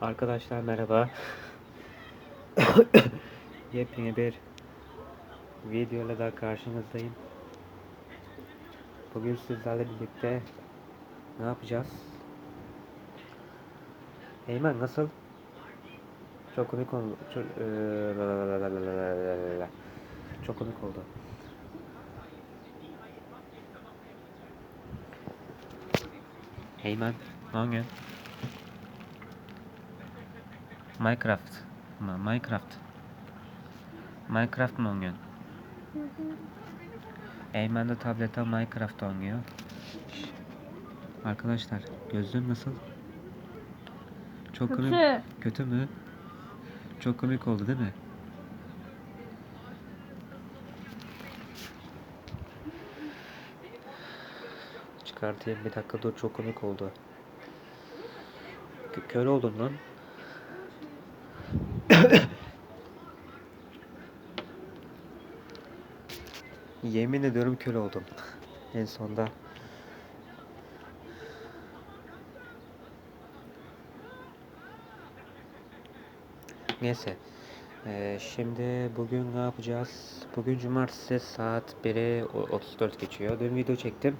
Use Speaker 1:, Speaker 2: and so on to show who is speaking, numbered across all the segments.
Speaker 1: Arkadaşlar merhaba. Yepyeni bir videoyla daha karşınızdayım. Bugün sizlerle birlikte ne yapacağız? Eymen nasıl? Çok komik oldu. Çok, çok komik oldu. Eymen, ne oluyor? Minecraft mı? Minecraft. Minecraft mı oynuyorsun? Eymen de tablette Minecraft oynuyor. Arkadaşlar gözlüğüm nasıl? Çok komik.
Speaker 2: Kötü.
Speaker 1: Kötü mü? Çok komik oldu değil mi? Çıkartayım bir dakika dur çok komik oldu. Kö- Kör oldum lan. Yemin ediyorum kör oldum. En sonda. Neyse. Ee, şimdi bugün ne yapacağız? Bugün cumartesi saat 1'e o- 34 geçiyor. Dün video çektim.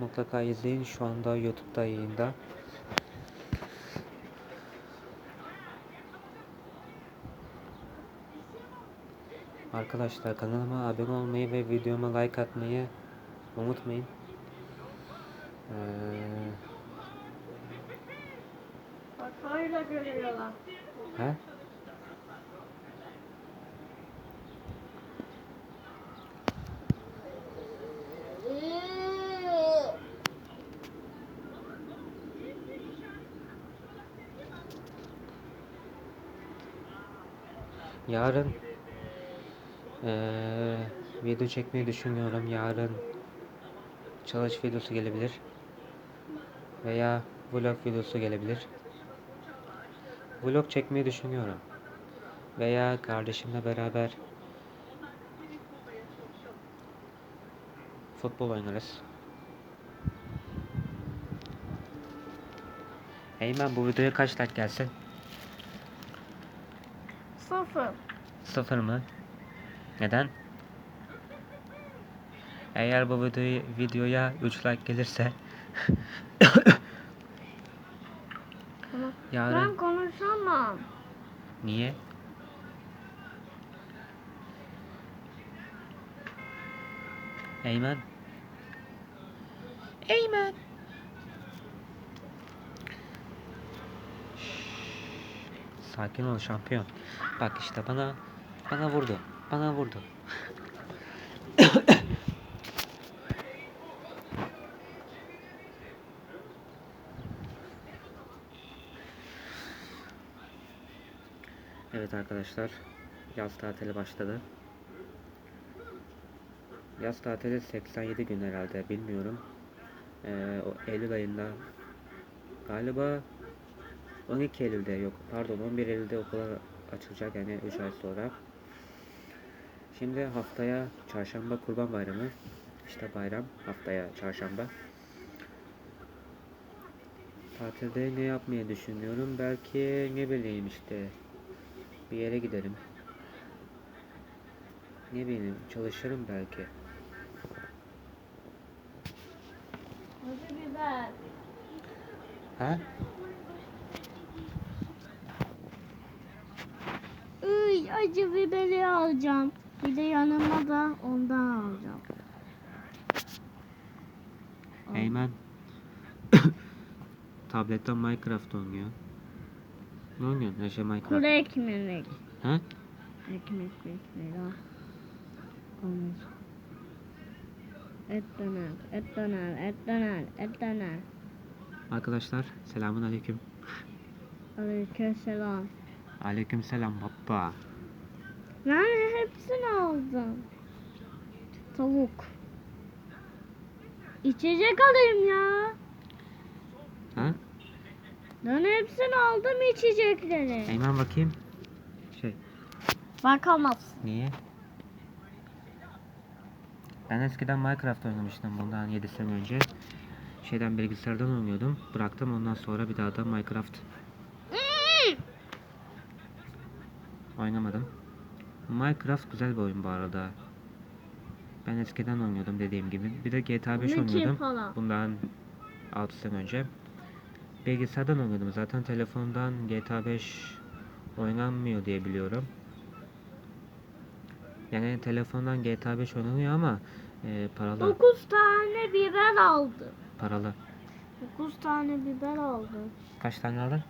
Speaker 1: Mutlaka izleyin. Şu anda YouTube'da yayında. Arkadaşlar kanalıma abone olmayı ve videoma like atmayı unutmayın. Ee,
Speaker 2: görüyorlar.
Speaker 1: he? Yarın eee, video çekmeyi düşünüyorum. Yarın çalış videosu gelebilir. Veya vlog videosu gelebilir. Vlog çekmeyi düşünüyorum. Veya kardeşimle beraber futbol oynarız. Eymen bu videoya kaç like gelsin?
Speaker 2: Sıfır.
Speaker 1: Sıfır mı? Neden? Eğer bu videoyu, videoya 3 like gelirse yarın
Speaker 2: Ben konuşamam.
Speaker 1: niye? Eymen. Eymen. Sakin ol şampiyon. Bak işte bana bana vurdu. Bana vurdu. Evet arkadaşlar. Yaz tatili başladı. Yaz tatili 87 gün herhalde bilmiyorum. Ee, o Eylül ayında galiba 12 Eylül'de yok pardon 11 Eylül'de okullar açılacak yani 3 ay sonra. Şimdi haftaya çarşamba kurban bayramı. İşte bayram haftaya çarşamba. Tatilde ne yapmayı düşünüyorum? Belki ne bileyim işte bir yere giderim. Ne bileyim çalışırım belki. Ha?
Speaker 2: Iy, acı biberi alacağım. Bir de yanıma da ondan alacağım.
Speaker 1: Eymen. Tabletten Minecraft oynuyor. Ne oynuyorsun? Her şey Minecraft.
Speaker 2: Kuru ekmek.
Speaker 1: Ha?
Speaker 2: Ekmek ekmek. Olmuş. Et döner, et döner, et döner, et döner.
Speaker 1: Arkadaşlar selamun aleyküm.
Speaker 2: Aleykümselam.
Speaker 1: Aleyküm selam baba.
Speaker 2: Ben hepsini aldım. Tavuk. İçecek alayım ya.
Speaker 1: Ha?
Speaker 2: Ben hepsini aldım içecekleri.
Speaker 1: Eymen bakayım. Şey
Speaker 2: Bakamazsın.
Speaker 1: niye? Ben eskiden Minecraft oynamıştım bundan 7 sene önce. şeyden bilgisayardan oynuyordum. Bıraktım ondan sonra bir daha da Minecraft oynamadım. Minecraft güzel bir oyun bu arada. Ben eskiden oynuyordum dediğim gibi. Bir de GTA 5
Speaker 2: Ne ki
Speaker 1: oynuyordum.
Speaker 2: falan?
Speaker 1: Bundan 6 sene önce. Bilgisayardan oynuyordum. Zaten telefondan GTA 5 oynanmıyor diye biliyorum. Yani telefondan GTA 5 oynanıyor ama e, paralı.
Speaker 2: 9 tane biber aldı.
Speaker 1: Paralı.
Speaker 2: 9 tane biber aldı.
Speaker 1: Kaç tane aldın?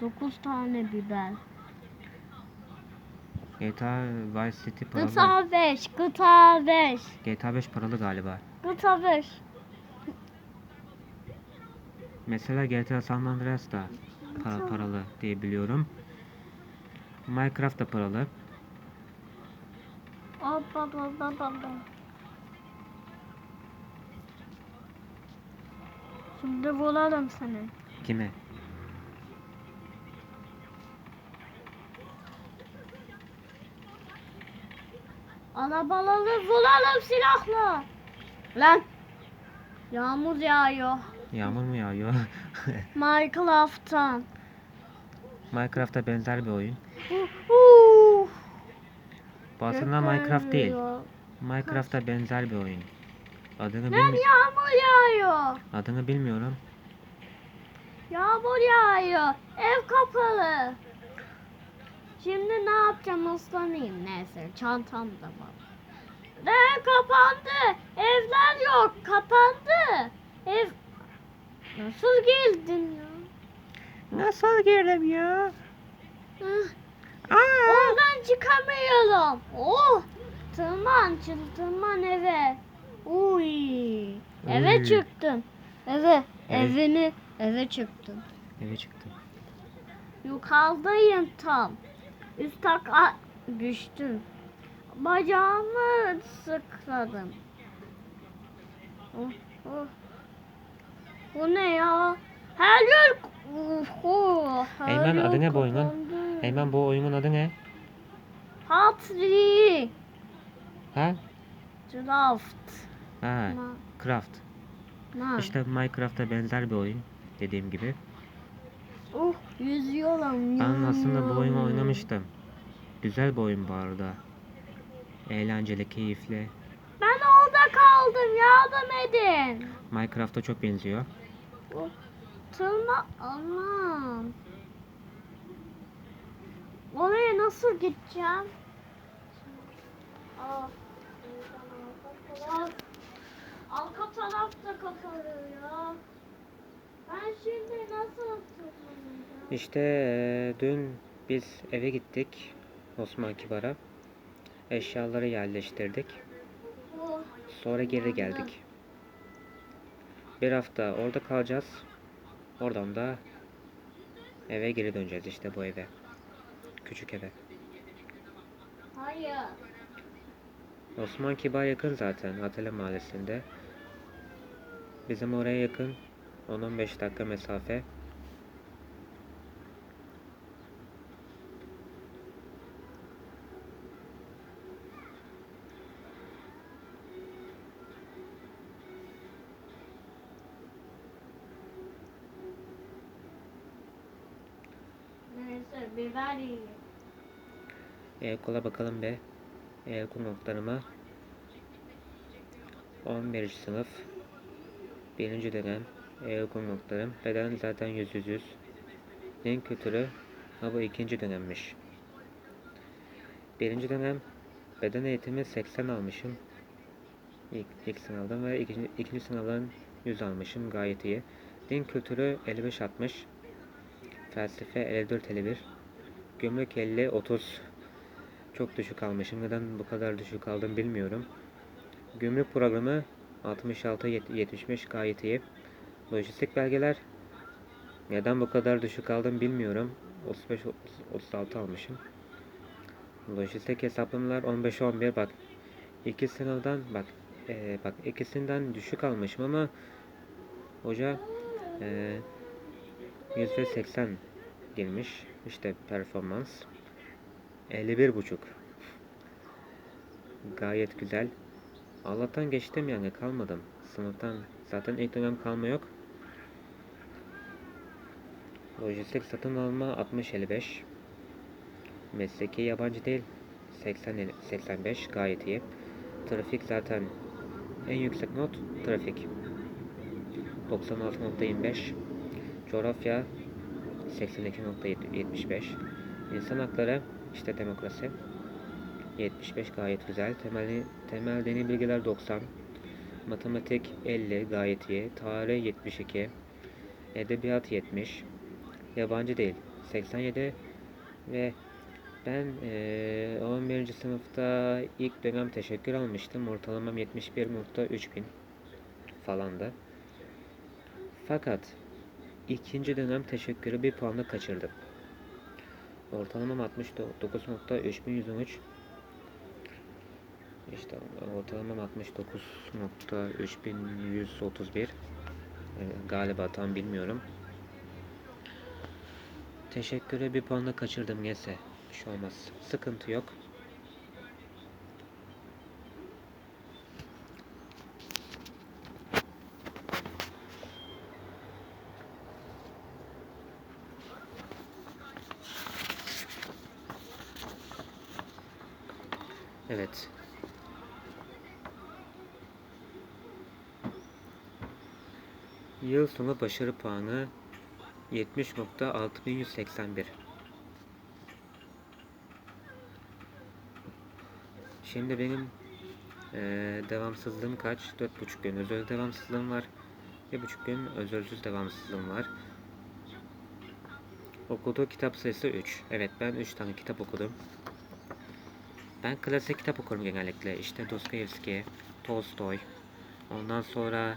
Speaker 2: 9 tane biber.
Speaker 1: GTA Vice City paralı.
Speaker 2: Gıta 5, gıta 5,
Speaker 1: GTA 5 paralı galiba.
Speaker 2: gıta 5.
Speaker 1: Mesela GTA San Andreas da para, paralı diye biliyorum. Minecraft da paralı.
Speaker 2: Şimdi vuralım seni.
Speaker 1: Kime?
Speaker 2: Arabaları vuralım silahla. Lan. Yağmur yağıyor.
Speaker 1: Yağmur mu yağıyor?
Speaker 2: Minecraft'tan.
Speaker 1: Minecraft'a benzer bir oyun.
Speaker 2: Uh, uh.
Speaker 1: Bu aslında Minecraft değil. Minecraft'a benzer bir oyun. Adını
Speaker 2: Lan
Speaker 1: bilmi
Speaker 2: yağmur yağıyor.
Speaker 1: adını bilmiyorum.
Speaker 2: Yağmur yağıyor. Ev kapalı. Şimdi ne yapacağım ıslanayım neyse çantam da var. Ne kapandı? Evler yok kapandı. Ev nasıl geldin ya?
Speaker 1: Nasıl girdim ya?
Speaker 2: Hıh, Oradan çıkamıyorum. Oh! Tırman, tırman eve. Uy. Eve çıktım. Eve,
Speaker 1: Evet.
Speaker 2: evini, eve çıktım.
Speaker 1: Eve çıktım.
Speaker 2: Yukarıdayım tam. Üst taka düştüm. Bacağımı sıkladım. Oh, oh. Bu ne ya? Her yer... Oh, oh, her
Speaker 1: Eymen,
Speaker 2: yer
Speaker 1: adı ne bu oyunun?
Speaker 2: kapandı.
Speaker 1: Eymen bu oyunun adı ne?
Speaker 2: Patri.
Speaker 1: Ha?
Speaker 2: Draft.
Speaker 1: Ha,
Speaker 2: Ma,
Speaker 1: Craft.
Speaker 2: ma.
Speaker 1: İşte Minecraft'a benzer bir oyun dediğim gibi.
Speaker 2: Yüzüyorum.
Speaker 1: Ben aslında bu oyunu oynamıştım. Güzel bir oyun bu arada. Eğlenceli, keyifli.
Speaker 2: Ben orada kaldım. Yardım edin.
Speaker 1: Minecraft'a çok benziyor.
Speaker 2: Oh, tırma... Aman. Oraya nasıl gideceğim? Aa, Arka, taraf da kapalı ya. Ben şimdi nasıl tırmanacağım?
Speaker 1: İşte dün biz eve gittik Osman Kibar'a. Eşyaları yerleştirdik. Sonra geri geldik. Bir hafta orada kalacağız. Oradan da eve geri döneceğiz işte bu eve. Küçük eve.
Speaker 2: hayır.
Speaker 1: Osman Kibar yakın zaten Atölye Mahallesi'nde. Bizim oraya yakın 10-15 dakika mesafe.
Speaker 2: Neyse biber yiyeyim.
Speaker 1: E-okula bakalım be. E-okul notlarıma 11. sınıf 1. dönem E-okul notlarım. Beden zaten 100 100 100. En kötülü ha bu ikinci dönemmiş. Birinci dönem beden eğitimi 80 almışım. İlk, ilk sınavdan ve ikinci, ikinci sınavdan 100 almışım. Gayet iyi. Din kültürü 55 60. Felsefe 54 51. Gömrük 50 30. Çok düşük almışım. Neden bu kadar düşük aldım bilmiyorum. Gümrük programı 66 yet- 75 gayet iyi. Lojistik belgeler neden bu kadar düşük aldım bilmiyorum. 35 30 36 almışım. Lojistik hesaplamalar 15 11 bak. İki sınavdan bak eee, bak ikisinden düşük almışım ama hoca eee %80 girmiş. İşte performans. 51 buçuk. Gayet güzel. Allah'tan geçtim yani kalmadım. Sınıftan Zaten ilk dönem kalma yok. Lojistik satın alma 60-55. Mesleki yabancı değil 80-85 gayet iyi. Trafik zaten en yüksek not trafik. 96.25 Coğrafya 82.75 İnsan hakları işte demokrasi 75 gayet güzel. Temel, temel deney bilgiler 90. Matematik 50 gayet iyi. Tarih 72. Edebiyat 70. Yabancı değil 87 ve ben eee 11. sınıfta ilk dönem teşekkür almıştım. Ortalamam 71.3 bin falandı. Fakat ikinci dönem teşekkürü bir puanla kaçırdım. Ortalamam 69.3113 işte ortalamam 69.3131 Ee, galiba tam bilmiyorum. Teşekkürü bir puanla kaçırdım neyse. Bir şey olmaz. Sıkıntı yok. Evet. Yıl sonu başarı puanı 70.6181. Şimdi benim eee, devamsızlığım kaç? 4,5 gün özel devamsızlığım var. 1,5 gün özelsüz devamsızlığım var. Okuduğu kitap sayısı 3. Evet ben 3 tane kitap okudum. Ben klasik kitap okurum genellikle. İşte Dostoyevski, Tolstoy. Ondan sonra